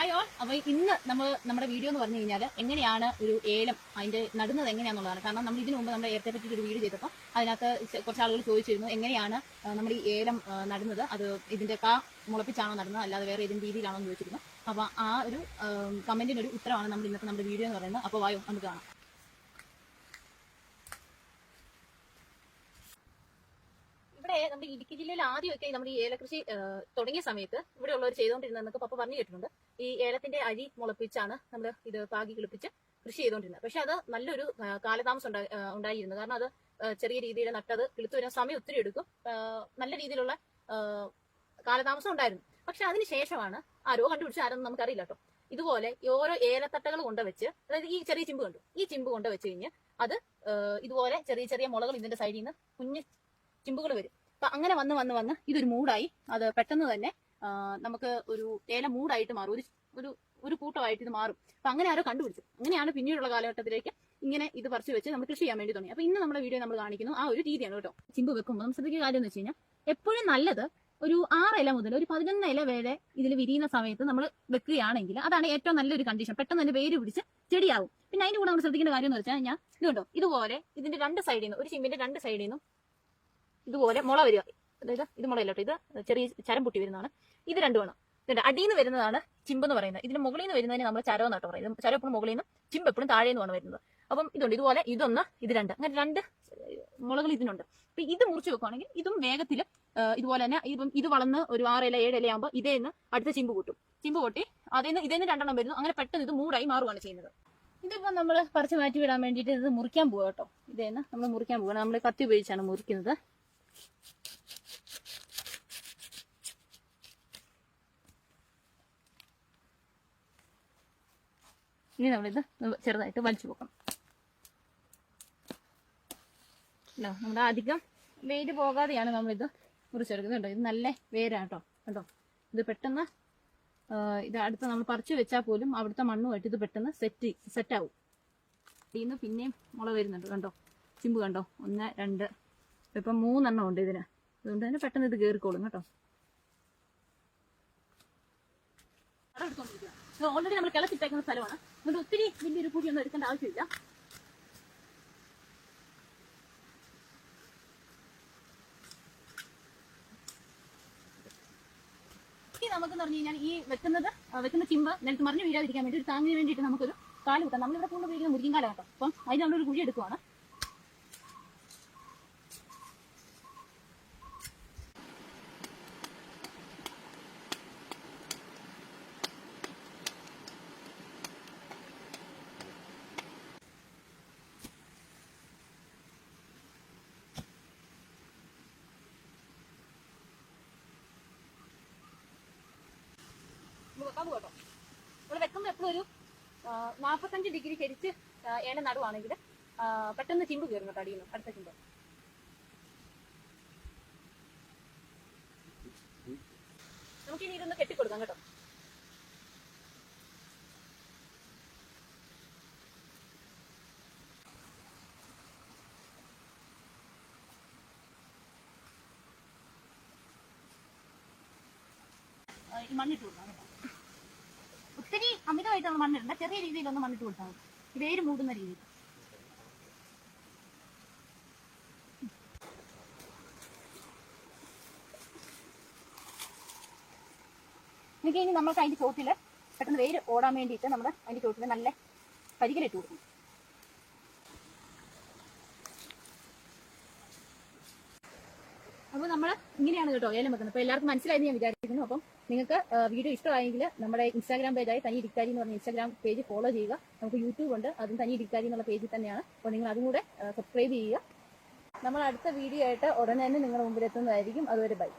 Hi all അപ്പൊ ഇന്ന് നമ്മൾ നമ്മുടെ വീഡിയോ എന്ന് പറഞ്ഞു കഴിഞ്ഞാൽ എങ്ങനെയാണ് ഒരു ഏലം അതിന്റെ നടുന്നത് എങ്ങനെയാണെന്നുള്ളതാണ് കാരണം നമ്മൾ ഇതിനു മുമ്പ് നമ്മുടെ ഏലത്തെ പറ്റി ഒരു വീഡിയോ ചെയ്തപ്പോൾ അതിനകത്ത് കുറച്ച് ആളുകൾ ചോദിച്ചിരുന്നു എങ്ങനെയാണ് നമ്മൾ ഈ ഏലം നടുന്നത്? അത് ഇതിന്റെ കാ മുളപ്പിച്ചാണോ നടുന്നത്? അല്ലാതെ വേറെ ഏതെങ്കിലും രീതിയിലാണോ എന്ന് ചോദിച്ചിരുന്നു. അപ്പൊ ആ ഒരു കമന്റിന് ഒരു ഉത്തരമാണ് നമ്മൾ ഇന്നത്തെ നമ്മുടെ വീഡിയോ എന്ന് പറയുന്നത്. അപ്പോൾ വായോ നമുക്ക് കാണാം. ഇവിടെ നമ്മുടെ ഇടുക്കി ജില്ലയിൽ ആദ്യമൊക്കെ നമ്മുടെ ഈ ഏലകൃഷി തുടങ്ങിയ സമയത്ത് ഇവിടെ ഉള്ളവർ ചെയ്തുകൊണ്ടിരുന്നതെന്നൊക്കെ പപ്പ പറഞ്ഞു കേട്ടിട്ടുണ്ട്. ഈ ഏലത്തിന്റെ അരി മുളപ്പിച്ചാണ് നമ്മൾ ഇത് പാകി കിളിപ്പിച്ച് കൃഷി ചെയ്തുകൊണ്ടിരുന്നത് പക്ഷെ അത് നല്ലൊരു കാലതാമസം ഉണ്ടാ- ഉണ്ടായിരുന്നു. കാരണം അത് ചെറിയ രീതിയിൽ നട്ടത് കിളുത്തു വരാൻ സമയം ഒത്തിരി എടുക്കും. നല്ല രീതിയിലുള്ള കാലതാമസം ഉണ്ടായിരുന്നു. പക്ഷെ അതിന് ശേഷമാണ് ആരോ കണ്ടുപിടിച്ച ആരെന്ന് നമുക്കറിയില്ല കേട്ടോ. ഇതുപോലെ ഓരോ ഏലത്തട്ടകൾ കൊണ്ടുവച്ച് അതായത് ഈ ചെറിയ ചിമ്പ് കണ്ടു. ഈ ചിമ്പ് കൊണ്ട് വെച്ച് കഴിഞ്ഞ് അത് ഇതുപോലെ ചെറിയ ചെറിയ മുളകൾ ഇതിന്റെ സൈഡിൽ നിന്ന് കുഞ്ഞ് ചിമ്പുകൾ വരും. അപ്പൊ അങ്ങനെ വന്ന് വന്ന് വന്ന് ഇതൊരു മൂടായി. അത് പെട്ടെന്ന് തന്നെ നമുക്ക് ഒരു ഏല മൂടായിട്ട് മാറും. ഒരു ഒരു ഒരു കൂട്ടമായിട്ട് ഇത് മാറും. അപ്പൊ അങ്ങനെ ആരോ കണ്ടുപിടിച്ചു. അങ്ങനെയാണ് പിന്നീടുള്ള കാലഘട്ടത്തിലേക്ക് ഇങ്ങനെ ഇത് പറിച്ചു വെച്ച് നമ്മൾ കൃഷി ചെയ്യാൻ വേണ്ടി തുടങ്ങി. അപ്പൊ ഇന്ന് നമ്മുടെ വീഡിയോ നമ്മൾ കാണിക്കുന്നു ആ ഒരു രീതിയാണ് കേട്ടോ. ചിമ്പ് വെക്കുമ്പോൾ നമ്മൾ ശ്രദ്ധിക്കുന്ന കാര്യം എന്ന് വെച്ച് കഴിഞ്ഞാൽ എപ്പോഴും നല്ലത് ഒരു ആറ് ഇല മുതൽ ഒരു പതിനൊന്ന് ഇല വരെ ഇതിൽ വിരിയുന്ന സമയത്ത് നമ്മൾ വെക്കുകയാണെങ്കിൽ അതാണ് ഏറ്റവും നല്ലൊരു കണ്ടീഷൻ പെട്ടെന്ന് തന്നെ വേര് പിടിച്ച് ചെടിയാവും. പിന്നെ അതിന്റെ കൂടെ നമ്മൾ ശ്രദ്ധിക്കേണ്ട കാര്യം എന്ന് വെച്ചാൽ കഴിഞ്ഞാൽ ഇതുണ്ടോ ഇതുപോലെ ഇതിന്റെ രണ്ട് സൈഡിൽ നിന്ന് ഒരു ചിമ്പിന്റെ രണ്ട് സൈഡിൽ നിന്നും ഇതുപോലെ മുള വരിക. അതായത് ഇത് മുളയല്ല കേട്ടോ? ഇത് ചെറിയ ചരം പൊട്ടി വരുന്നതാണ്. ഇത് രണ്ടുമാണ്. ഇതിന്റെ അടിയിൽ നിന്ന് വരുന്നതാണ് ചിമ്പ് എന്ന് പറയുന്നത്. ഇതിന് മുകളിൽ നിന്ന് വരുന്നതിന് നമ്മൾ ചരം എന്നാട്ടോ പറയുന്നത് ചരം എപ്പോഴും മുകളിൽ നിന്നും ചിമ്പ് എപ്പോഴും താഴെ നിന്നുമാണ് വരുന്നത്. അപ്പം ഇതുണ്ട്. ഇതുപോലെ ഇതൊന്ന് ഇത് രണ്ട്. അങ്ങനെ രണ്ട് മുളകൾ ഇതിനുണ്ട്. അപ്പൊ ഇത് മുറിച്ച് വെക്കുവാണെങ്കിൽ ഇതും വേഗത്തിൽ ഇതുപോലെ തന്നെ ഇപ്പം ഇത് വളർന്ന് ഒരു ആറ് ഇല ഏഴ് ഇല ആകുമ്പോൾ ഇതേ നിന്ന് അടുത്ത ചിമ്പ് കൂട്ടും. ചിമ്പ് കൂട്ടി അതിൽ നിന്ന് ഇതേ രണ്ടെണ്ണം വരുന്നു. അങ്ങനെ പെട്ടെന്ന് ഇത് മൂടായി മാറുകയാണ് ചെയ്യുന്നത്. ഇതിപ്പോൾ നമ്മൾ പറിച്ച് മാറ്റി വിടാൻ വേണ്ടിയിട്ട് ഇത് മുറിക്കാൻ പോകാം കേട്ടോ. ഇതേന്ന് നമ്മൾ മുറിക്കാൻ പോകണം നമ്മൾ കത്തി ഉപയോഗിച്ചാണ് മുറിക്കുന്നത്. ഇനി നമ്മളിത് ചെറുതായിട്ട് വലിച്ചു പോക്കണം. നമ്മുടെ അധികം വെയിറ്റ് പോകാതെയാണ് നമ്മളിത് മുറിച്ചെടുക്കുന്നത് കേട്ടോ ഇത് നല്ല വേരാണ് കേട്ടോ കണ്ടോ? ഇത് പെട്ടെന്ന് ഇത് അടുത്ത് നമ്മൾ പറിച്ചു വെച്ചാൽ പോലും അവിടുത്തെ മണ്ണുമായിട്ട് ഇത് പെട്ടെന്ന് സെറ്റ് സെറ്റാവും ഇതിൽ നിന്ന് പിന്നെയും മുള വരുന്നുണ്ട് കണ്ടോ? ചിമ്പ് കണ്ടോ? ഒന്ന് രണ്ട് ഇപ്പം മൂന്നെണ്ണം ഉണ്ട് ഇതിന്. അതുകൊണ്ട് തന്നെ പെട്ടെന്ന് ഇത് കയറിക്കോളും കേട്ടോ. ഓൾറെഡി നമ്മൾ കിളച്ചിട്ടേക്കുന്ന സ്ഥലമാണ്. അതുകൊണ്ട് ഒത്തിരി വലിയൊരു കുഴിയൊന്നും എടുക്കേണ്ട ആവശ്യമില്ല. നമുക്ക് പറഞ്ഞു കഴിഞ്ഞാൽ ഈ വെക്കുന്നത് വെക്കുന്ന ചിമ്പ് നിലത്ത് മറിഞ്ഞു വീഴാതിരിക്കാൻ വേണ്ടി ഒരു താങ്ങിന് വേണ്ടിയിട്ട് നമുക്കൊരു കാൽ കുത്താം. നമ്മളിവിടെ കൊണ്ട് ഉപയോഗിക്കുന്ന മുരിക്കും കാലം കേട്ടോ. അപ്പം അതിന് നമ്മളൊരു കുഴി എടുക്കുവാണ്. വെക്കാൻ പോകട്ടോ കേട്ടോ. നമ്മൾ വെക്കുമ്പോൾ എപ്പോഴും ഒരു നാൽപ്പത്തഞ്ച് ഡിഗ്രി ചരിച്ച് ഏണ നടുവാണെങ്കിൽ പെട്ടെന്ന് ചിമ്പ് കയറും കേട്ടോ അടിയിൽ നിന്ന് അടുത്ത ചിമ്പ്. നമുക്കിനി ഇതൊന്ന് കെട്ടിക്കൊടുക്കാം കേട്ടോ. ഈ മണ്ണിട്ട് കൊടുക്കാം. നമ്മൾ മണ്ണിടണ്ട. ചെറിയ രീതിയിലൊന്ന് മണ്ണിട്ട് കൊടുത്താൽ മതി. വേര് മൂടുന്ന രീതിയിൽ ഇനി നമ്മൾക്ക് അതിന്റെ ചോട്ടിൽ പെട്ടെന്ന് വേര് ഓടാൻ വേണ്ടിയിട്ട് നമ്മൾ അതിന്റെ ചോട്ടിൽ നല്ല പരികിലിട്ട് കൊടുക്കും അപ്പോൾ നമ്മൾ ഇങ്ങനെയാണ് കേട്ടോ ഏലം വെക്കുന്നത്. അപ്പോൾ എല്ലാവർക്കും മനസ്സിലായി ഞാൻ വിചാരിക്കുന്നു. അപ്പം നിങ്ങൾക്ക് വീഡിയോ ഇഷ്ടമായെങ്കിൽ നമ്മുടെ ഇൻസ്റ്റാഗ്രാം പേജായി തനി ഇരിക്കാരി എന്ന് പറഞ്ഞ ഇൻസ്റ്റാഗ്രാം പേജ് ഫോളോ ചെയ്യുക. നമുക്ക് യൂട്യൂബ് ഉണ്ട് അതും തനി ഇരിക്കാരി എന്നുള്ള പേജിൽ തന്നെയാണ്. അപ്പോൾ നിങ്ങൾ അതും കൂടെ സബ്സ്ക്രൈബ് ചെയ്യുക. നമ്മൾ അടുത്ത വീഡിയോ ആയിട്ട് ഉടനെ തന്നെ നിങ്ങളുടെ മുമ്പിൽ എത്തുന്നതായിരിക്കും. അതുവരെ ബൈ.